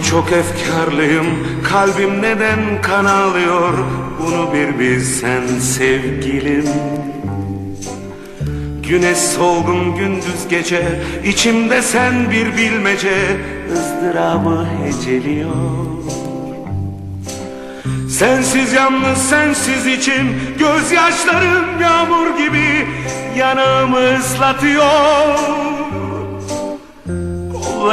çok efkarlıyım. Kalbim neden kan ağlıyor Bunu bir bilsen sevgilim. Güneş solgun gündüz gece içimde sen bir bilmece ızdırabı heceliyor. Sensiz yalnız sensiz içim Gözyaşlarım yağmur gibi Yanağımı ıslatıyor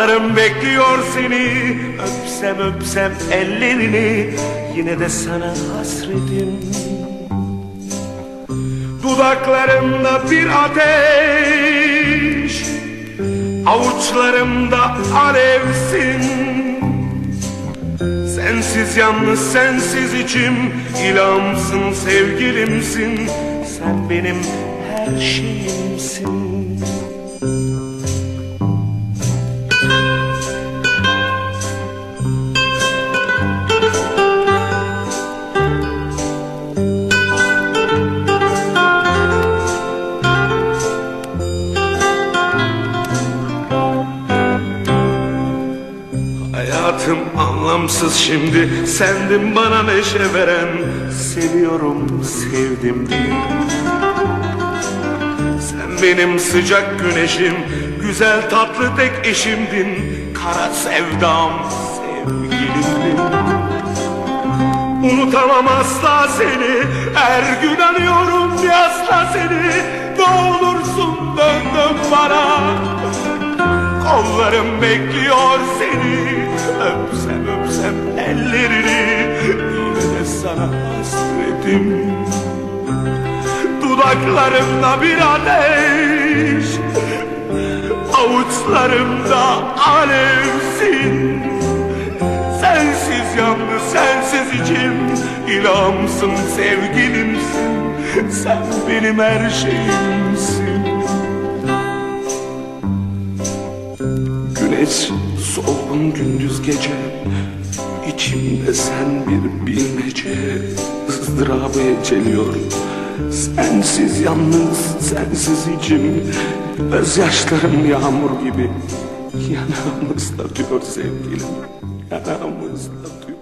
Kollarım bekliyor seni. Öpsem öpsem ellerini Yine de sana hasretim. Dudaklarımda bir ateş Avuçlarımda alevsin. Sensiz yalnız sensiz içim İlhamsın sevgilimsin. Sen benim her şeyimsin anlamsız şimdi. Sendin bana neşe veren. Seviyorum sevdim. Diye Sen benim sıcak güneşim. Güzel tatlı tek eşimdin. Kara sevdam sevgilimdin. Unutamam asla seni. Her gün anıyorum bir seni. Ne olursun dön dön bana Kollarım bekliyor seni. Öpsem öpsem ellerini. Yine sana hasretim. Dudaklarımda bir ateş. Avuçlarımda alevsin. Sensiz yalnız sensiz içim. İlhamsın sevgilimsin. Sen benim her şeyimsin Güneş solgun gündüz gece İçimde sen bir bilmece. Izdırabı eceliyor Sensiz yalnız sensiz içim. Gözyaşlarım yağmur gibi. Yanağımı ıslatıyor sevgilim Yanağımı ıslatıyor